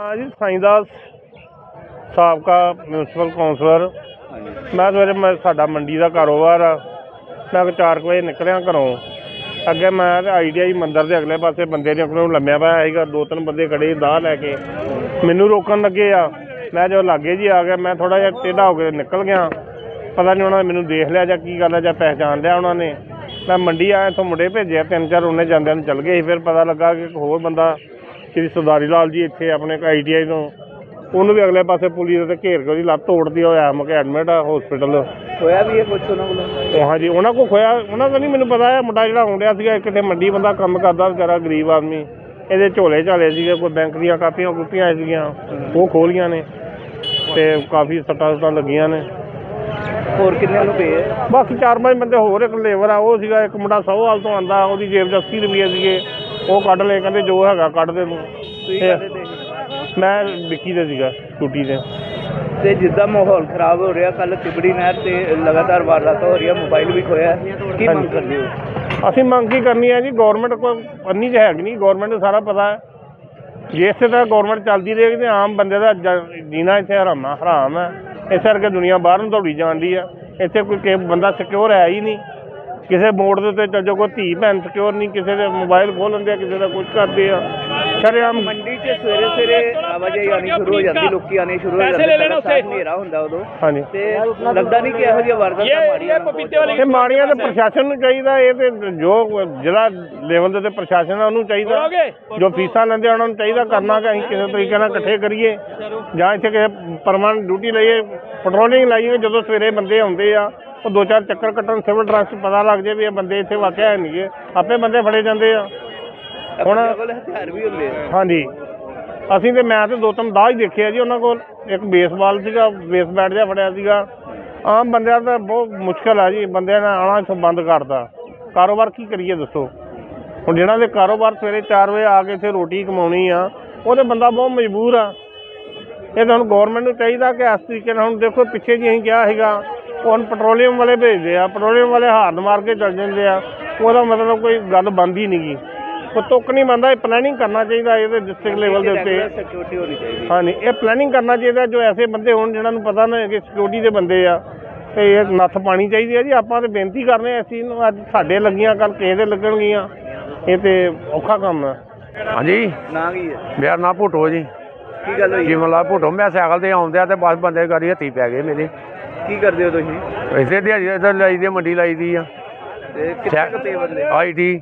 ਹਾਂ ਜੀ ਸਾਈਂਦਾਸ ਸਾਬਕਾ ਮਿਊਨਿਸਪਲ ਕੌਂਸਲਰ ਮੈਂ ਸਵੇਰੇ ਮੈਂ ਸਾਡਾ ਮੰਡੀ ਦਾ ਕਾਰੋਬਾਰ ਆ। ਮੈਂ ਕੁ ਚਾਰ ਕੁ ਵਜੇ ਨਿਕਲਿਆ ਘਰੋਂ। ਅੱਗੇ ਮੈਂ ਤੇ ਆਈਡੀਆਈ ਮੰਦਿਰ ਦੇ ਅਗਲੇ ਪਾਸੇ ਬੰਦੇ ਨੇ ਕੋਲੋਂ ਲੰਮਿਆ ਪਿਆ ਸੀਗਾ ਦੋ ਤਿੰਨ ਬੰਦੇ ਖੜੇ ਦਾਹ ਲੈ ਕੇ। ਮੈਨੂੰ ਰੋਕਣ ਲੱਗੇ ਆ। ਮੈਂ ਜਦੋਂ ਲਾਗੇ ਜੀ ਆ ਗਿਆ ਮੈਂ ਥੋੜਾ ਜਿਹਾ ਟੇਢਾ ਹੋ ਕੇ ਨਿਕਲ ਗਿਆ। ਪਤਾ ਨਹੀਂ ਉਹਨਾਂ ਨੇ ਮੈਨੂੰ ਦੇਖ ਲਿਆ ਜਾਂ ਕੀ ਗੱਲ ਹੈ ਜਾਂ ਪਹਿਚਾਣ ਲਿਆ ਉਹਨਾਂ ਨੇ। ਮੈਂ ਮੰਡੀ ਆਇਆ ਇੱਥੋਂ ਮੁੰਡੇ ਭੇਜਿਆ ਤਿੰਨ ਚਾਰ ਉਹਨੇ ਜਾਂਦਿਆਂ ਨੂੰ ਚੱਲ ਗਏ ਫਿਰ ਪਤਾ ਲੱਗਾ ਕਿ ਇੱਕ ਹੋਰ ਬੰਦਾ ਸ਼੍ਰੀ ਸਰਦਾਰੀ ਲਾਲ ਜੀ ਇੱਥੇ ਆਪਣੇ ਆਈਟੀਆਈ ਤੋਂ ਉਹਨੂੰ ਵੀ ਅਗਲੇ ਪਾਸੇ ਪੁਲਿਸ ਦੇ ਘੇਰ ਕੇ ਉਹਦੀ ਲੱਤ ਤੋੜਦੀ ਹੋਇਆ ਮੁਕੇ ਐਡਮਿਟ ਆ ਹਸਪੀਟਲ ਹੋਇਆ ਵੀ ਇਹ ਕੁਛ ਉਹਨਾਂ ਕੋਲੋਂ? ਹਾਂਜੀ ਉਹਨਾਂ ਕੋ ਖੋਇਆ ਉਹਨਾਂ ਦਾ ਨਹੀਂ ਮੈਨੂੰ ਪਤਾ ਹੈ ਮੁੰਡਾ ਜਿਹੜਾ ਆਉਂਦਿਆ ਸੀਗਾ ਕਿਤੇ ਮੰਡੀ ਬੰਦਾ ਕੰਮ ਕਰਦਾ ਵਿਚਾਰਾ ਗਰੀਬ ਆਦਮੀ। ਇਹਦੇ ਝੋਲੇ ਝਾਲੇ ਸੀਗੇ ਕੋਈ ਬੈਂਕ ਦੀਆਂ ਕਾਪੀਆਂ ਕੁਪੀਆਂ ਸੀਗੀਆਂ ਉਹ ਖੋਲੀਆਂ ਨੇ ਤੇ ਕਾਫੀ ਸੱਟਾਂ ਸੁੱਟਾਂ ਲੱਗੀਆਂ ਨੇ। ਹੋਰ ਕਿੰਨੇ ਨੂੰ ਪਏ ਬਾਕੀ ਚਾਰ ਪੰਜ ਬੰਦੇ ਹੋਰ ਇੱਕ ਲੇਬਰ ਆ ਉਹ ਸੀਗਾ ਇੱਕ ਮੁੰਡਾ ਸੌਹਾਲ ਤੋਂ ਆਂਦਾ ਉਹਦੀ ਜੇਬ 'ਚ 80 ਰੁਪਏ ਸੀਗੇ। ਉਹ ਕੱਢ ਲਏ ਕਹਿੰਦੇ ਜੋ ਹੈਗਾ ਕੱਢ ਦੇ ਤੂੰ। ਤੁਸੀਂ ਮੈਂ ਵਿੱਕੀ ਦੇ ਸੀਗਾ ਟੂਟੀ ਦੇ ਤੇ ਜਿੱਦਾਂ ਮਾਹੌਲ ਖਰਾਬ ਹੋ ਰਿਹਾ ਕੱਲ ਤਿਬੜੀ ਨਹਿਰ ਤੇ ਲਗਾਤਾਰ ਵਾਰਦਾਤਾਂ ਹੋ ਰਹੀਆਂ ਮੋਬਾਈਲ ਵੀ ਖੋਇਆ ਹੈ। ਕੀ ਮੰਗ। ਕਰਦੇ ਹੋ? ਅਸੀਂ ਮੰਗ ਕੀ ਕਰਨੀ ਹੈ ਜੀ ਗਵਰਨਮੈਂਟ ਕੋਲ ਅੰਨੀ ਤੇ ਹੈਗੀ ਨਹੀਂ ਗਵਰਨਮੈਂਟ ਨੂੰ ਸਾਰਾ ਪਤਾ ਹੈ। ਜੇ ਇਸੇ ਤਰ੍ਹਾਂ ਗਵਰਨਮੈਂਟ ਚੱਲਦੀ ਰਹੇਗੀ ਤੇ ਆਮ ਬੰਦੇ ਦਾ ਜ- ਜੀਣਾ ਇੱਥੇ ਹਰਾਮਾ ਹਰਾਮ ਹੈ। ਇਸ ਕਰਕੇ ਦੁਨੀਆ ਬਾਹਰ ਨੂੰ ਦੌੜੀ ਜਾਂਦੀ ਆ। ਇੱਥੇ ਕੋਈ ਕਿ ਬੰਦਾ ਸਿਕਿਉਰ ਹੈ ਹੀ ਨਹੀਂ। ਕਿਸੇ ਮੋੜ ਦੇ ਉੱਤੇ ਚੱਲ ਜਾਓ ਕੋਈ ਧੀ ਭੈਣ ਸਿਕਿਉਰ ਨਹੀਂ ਕਿਸੇ ਦੇ ਮੋਬਾਈਲ ਖੋਲ ਲੈਂਦੇ ਆ ਕਿਸੇ ਦਾ ਕੁਝ ਕਰਦੇ ਆ। ਸ਼ਰੇਆਮ ਮੰਡੀ 'ਚ ਸਵੇਰੇ ਸਵੇਰੇ ਆਵਾਜਾਈ ਆਣੀ ਸ਼ੁਰੂ ਹੋ ਜਾਂਦੀ ਲੋਕੀ ਆਣੇ ਸ਼ੁਰੂ ਹੋ ਜਾਂਦੇ ਸਾਫ਼ ਹਨੇਰਾ ਹੁੰਦਾ ਉਦੋਂ। ਹਾਂਜੀ। ਤੇ ਲੱਗਦਾ ਨਹੀਂ ਕਿ ਇਹੋ ਜਿਹੀਆਂ ਵਾਰਦਾਤਾਂ ਮਾੜੀਆਂ ਨਾ ਇਹ ਮਾੜੀਆਂ ਤੇ ਪ੍ਰਸ਼ਾਸਨ ਨੂੰ ਚਾਹੀਦਾ ਇਹ ਤੇ ਜੋ ਜਿਹੜਾ ਲੈਵਲ ਦੇ ਤੇ ਪ੍ਰਸ਼ਾਸਨ ਆ ਉਹਨੂੰ ਚਾਹੀਦਾ। ਜੋ ਫੀਸਾਂ ਲੈਂਦੇ ਆ ਉਹਨਾਂ ਨੂੰ ਚਾਹੀਦਾ ਕਰਨਾ ਕਿ ਅਸੀਂ ਕਿਸੇ ਤਰੀਕੇ ਨਾਲ ਇਕੱਠੇ ਕਰੀਏ। ਜਾਂ ਇੱਥੇ ਕਿਸੇ ਪਰਮਾਨੈਂਟ ਡਿਊਟੀ ਲਈਏ ਪੈਟਰੋਲਿੰਗ ਲਾਈਏ ਜਦੋਂ ਸਵੇਰੇ ਬੰਦੇ ਆਉਂਦੇ ਆ ਉਹ ਦੋ ਚਾਰ ਚੱਕਰ ਕੱਟਣ ਸਿਵਲ ਡਰੈਸ ਪਤਾ ਲੱਗ ਜੇ ਵੀ ਇਹ ਬੰਦੇ ਇੱਥੇ ਵਾਕਿਆ ਹੈ ਨਹੀਂਗੇ। ਆਪੇ ਬੰਦੇ ਫੜੇ ਜਾਂਦੇ ਆ। ਹੁਣ- ਹੁਣ ਕੋਲ ਹਥਿਆਰ ਵੀ ਹੁੰਦੇ ਆ। ਹਾਂਜੀ। ਅਸੀਂ ਤੇ ਮੈਂ ਤੇ ਦੋ ਤਿੰਨ ਹੀ ਦੇਖਿਆ ਜੀ ਉਹਨਾਂ ਕੋਲ। ਇੱਕ ਬੇਸਬਾਲ ਸੀਗਾ ਬੇਸ ਬੈਟ ਜਿਹਾ ਫੜਿਆ ਸੀਗਾ। ਆਮ ਬੰਦਿਆਂ ਦਾ ਬਹੁਤ ਮੁਸ਼ਕਲ ਆ ਜੀ ਬੰਦਿਆਂ ਨੇ ਆਉਣਾ ਇੱਥੋਂ ਬੰਦ ਕਰਤਾ ਕਾਰੋਬਾਰ ਕੀ ਕਰੀਏ ਦੱਸੋ? ਹੁਣ ਜਿਹਨਾਂ ਦੇ ਕਾਰੋਬਾਰ ਸਵੇਰੇ 4 ਵਜੇ ਆ ਕੇ ਇੱਥੇ ਰੋਟੀ ਕਮਾਉਣੀ ਆ ਉਹਦੇ ਬੰਦਾ ਬਹੁਤ ਮਜਬੂਰ ਆ। ਇਹ ਤਾਂ ਹੁਣ ਗਵਰਨਮੈਂਟ ਨੂੰ ਚਾਹੀਦਾ ਕਿ ਇਸ ਤਰੀਕੇ ਨਾਲ ਹੁਣ ਦੇਖੋ ਪਿੱਛੇ ਜੀ ਅਸੀਂ ਕਿਹਾ ਉਹ ਹੁਣ ਪੈਟਰੋਲੀਅਮ ਵਾਲੇ ਭੇਜਦੇ ਆ ਪੈਟਰੋਲੀਅਮ ਵਾਲੇ ਹਾਰਨ ਮਾਰ ਕੇ ਚੱਲ ਜਾਂਦੇ ਆ। ਉਹਦਾ ਮਤਲਬ ਕੋਈ ਗੱਲ ਬਣਦੀ ਨਹੀਂਗੀ ਉਹ ਤੁੱਕ ਨਹੀਂ ਬੰਦਾ ਇਹ ਪਲੈਨਿੰਗ ਕਰਨਾ ਚਾਹੀਦਾ ਇਹਦੇ ਡਿਸਟ੍ਰਿਕਟ ਲੈਵਲ ਦੇ ਉੱਤੇ। ਸਿਕਿਉਰਿਟੀ ਹੋਣੀ ਚਾਹੀਦੀ। ਹਾਂਜੀ ਇਹ ਪਲੈਨਿੰਗ ਕਰਨਾ ਚਾਹੀਦਾ ਜੋ ਐਸੇ ਬੰਦੇ ਹੋਣ ਜਿਨ੍ਹਾਂ ਨੂੰ ਪਤਾ ਨਾ ਕਿ ਸਿਕਿਉਰਿਟੀ ਦੇ ਬੰਦੇ ਆ। ਤੇ ਇਹ ਨੱਥ ਪਾਣੀ ਚਾਹੀਦੀ ਹੈ ਜੀ ਆਪਾਂ ਤੇ ਬੇਨਤੀ ਕਰਨੇ ਆ ਇਸ ਚੀਜ਼ ਨੂੰ ਅੱਜ ਸਾਡੇ ਲੱਗੀਆਂ ਕੱਲ ਕਿਸੇ ਦੇ ਲੱਗਣਗੀਆਂ। ਇਹ ਤੇ ਔਖਾ ਕੰਮ ਹੈ ਹਾਂਜੀ। ਨਾ ਕੀ ਹੈ? ਮੇਰਾ ਨਾਂ ਭੁੱਟੋ ਜੀ। ਕੀ ਗੱਲ ਹੋਈ? ਜਿਵੇਂ ਲਾ ਭੁੱਟੋ। ਮੈਂ ਸਾਈਕਲ ਤੇ ਆਉਂਦਿਆ ਤੇ ਬਸ ਬੰਦੇ ਗਾੜੀ ਹੱਥੀ ਪੈ ਗਏ ਮੇਰੇ। ਕੀ ਕਰਦੇ ਹੋ ਤੁਸੀਂ? ਇਸੇ ਦਿਹਾੜੀ ਇੱਧਰ ਲਾਈ ਦੀ ਆ, ਮੰਡੀ ਲਾਈ ਦੀ ਆ। ਤੇ ਕਿੱਥੇ ਕੁ ਪਏ ਬੰਦੇ ਆਈਟੀ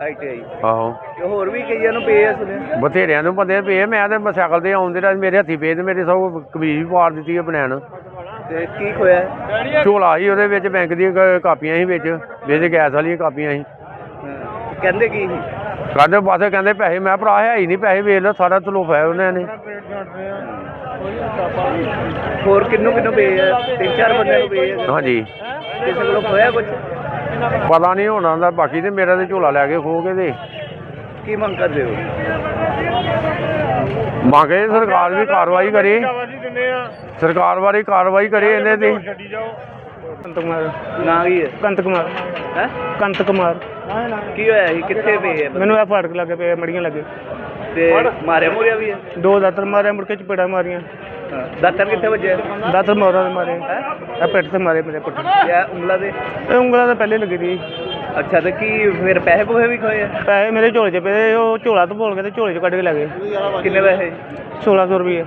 ਆਈਟੀਆਈ ਆਹੋ। ਤੇ ਹੋਰ ਵੀ ਕਈਆਂ ਨੂੰ ਪਏ ਆ ਸੁਣਿਆ ਬਥੇਰਿਆਂ ਨੂੰ ਬੰਦੇ ਪਏ ਮੈਂ ਤੇ ਸਾਈਕਲ ਤੇ ਆਉਂਦੇ ਰਿਹਾ ਮੇਰੇ ਹੱਥੀ ਪਏ ਤੇ ਮੇਰੇ ਸਭ ਕਮੀਜ਼ ਵੀ ਪਾੜ ਦਿੱਤੀ ਹੈ ਬਨੈਣ ਤੇ ਕੀ ਖੋਇਆ? ਹੈ? ਝੋਲਾ ਸੀ ਉਹਦੇ ਵਿੱਚ ਬੈਂਕ ਦੀਆਂ ਕ- ਕਾਪੀਆਂ ਸੀ ਵਿੱਚ ਵਿੱਚ ਗੈਸ ਵਾਲੀਆਂ ਕਾਪੀਆਂ ਸੀ। ਹਾਂ, ਕਹਿੰਦੇ ਕੀ ਸੀ? ਕਹਿੰਦੇ ਬਸ ਕਹਿੰਦੇ ਪੈਸੇ ਮੈਂ ਭਰਾ ਹੈ ਹੀ ਨਹੀਂ ਪੈਸੇ ਵੇਚ ਲਓ ਸਾਰਾ ਤਲੋਫਾ ਹੈ ਉਹਨਾਂ ਨੇ। ਹੋਰ ਕਿੰਨੂੰ ਕਿੰਨੂੰ ਪਏ ਆ? ਤਿੰਨ ਚਾਰ ਬੰਦਿਆਂ ਨੂੰ ਪਏ ਆ। ਹਾਂਜੀ। ਕਿਸੇ ਕੋਲੋਂ ਖੋਇਆ ਕੁਝ ਪਤਾ ਨਹੀਂ ਹੋਣਾ ਦਾ ਬਾਕੀ ਤੇ ਮੇਰਾ ਤੇ ਝੋਲਾ ਲੈ ਕੇ ਖੋ ਕੇ ਤੇ। ਕੀ ਮੰਗ ਕਰਦੇ ਹੋ? ਮੰਗੇ ਸਰਕਾਰ ਵੀ ਕਾਰਵਾਈ ਕਰੇ। ਸਰਕਾਰ ਬਾਰੇ ਕਾਰਵਾਈ ਕਰੇ ਇਹਨੇ ਤੇ। ਕੰਤ ਕੁਮਾਰ ਨਾ ਕੀ ਹੈ? ਕੰਤ ਕੁਮਾਰ ਹੈ? ਕੰਤ ਕੁਮਾਰ ਕੀ ਹੋਇਆ ਸੀ? ਕਿੱਥੇ ਪਏ ਆ? ਮੈਨੂੰ ਇਹ ਫਾੜਕ ਲੱਗੇ ਪਏ ਮੜੀਆਂ ਲੱਗੇ। ਤੇ ਮਾਰਿਆ ਮੁਰਿਆ ਵੀ ਹੈ? ਦੋ ਦਾਤਰ ਮਾਰੇ ਮੁੜ ਕੇ ਚਪੇੜਾ ਮਾਰੀਆਂ। ਹਾਂ, ਦਾਤਰ ਕਿੱਥੇ ਵੱਜਿਆ? ਦਾਤਰ ਮੋਰਾਂ ਦੇ ਮਾਰੇ। ਇਹ ਪਿੱਠ ਤੇ ਮਾਰੇ ਮੇਰੇ ਪੁੱਠ। ਜਾਂ ਉਂਗਲਾ ਦੇ? ਇਹ ਉਂਗਲਾਂ ਤਾਂ ਪਹਿਲੇ ਲੱਗੀ ਦੀ ਅੱਛਾ ਤੇ ਕੀ ਫਿਰ ਪੈਸੇ ਪੂਹੇ ਵੀ ਖੋਏ ਆ? ਪੈਸੇ ਮੇਰੇ ਝੋਲੇ 'ਚ ਪਏ ਉਹ ਝੋਲਾ ਤੋਂ ਭੋਲ ਕੇ ਤੇ ਝੋਲੇ 'ਚ ਕੱਢ ਕੇ ਲੈ ਗਏ। ਕਿੰਨੇ ਪੈਸੇ? 1600 ਰੁਪਏ